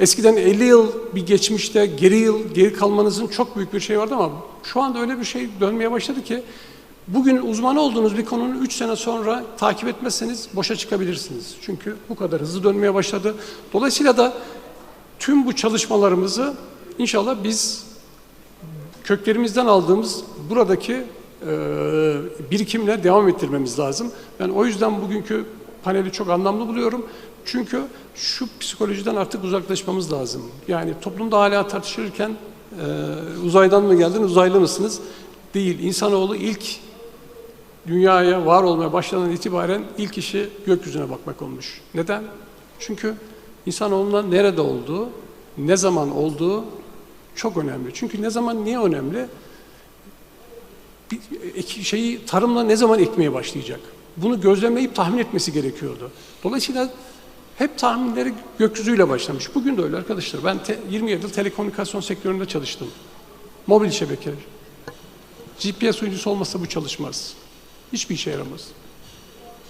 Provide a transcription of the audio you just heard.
eskiden 50 yıl bir geçmişte geri yıl geri kalmanızın çok büyük bir şey vardı ama şu anda öyle bir şey dönmeye başladı ki bugün uzman olduğunuz bir konunun 3 sene sonra takip etmezseniz boşa çıkabilirsiniz. Çünkü bu kadar hızlı dönmeye başladı. Dolayısıyla da tüm bu çalışmalarımızı inşallah biz köklerimizden aldığımız buradaki birikimle devam ettirmemiz lazım. Ben o yüzden bugünkü paneli çok anlamlı buluyorum. Çünkü şu psikolojiden artık uzaklaşmamız lazım. Yani toplumda hala tartışılırken e, uzaydan mı geldin, uzaylı mısınız? Değil. İnsanoğlu ilk dünyaya var olmaya başladan itibaren ilk işi gökyüzüne bakmak olmuş. Neden? Çünkü insanoğlunun nerede olduğu, ne zaman olduğu çok önemli. Çünkü ne zaman niye önemli? Bir ek- şeyi tarımla ne zaman ekmeye başlayacak? Bunu gözlemleyip tahmin etmesi gerekiyordu. Dolayısıyla hep tahminleri gökyüzüyle başlamış. Bugün de öyle arkadaşlar. Ben te- 27 yıl telekomünikasyon sektöründe çalıştım. Mobil şebeke. GPS uydusu olmasa bu çalışmaz. Hiçbir işe yaramaz.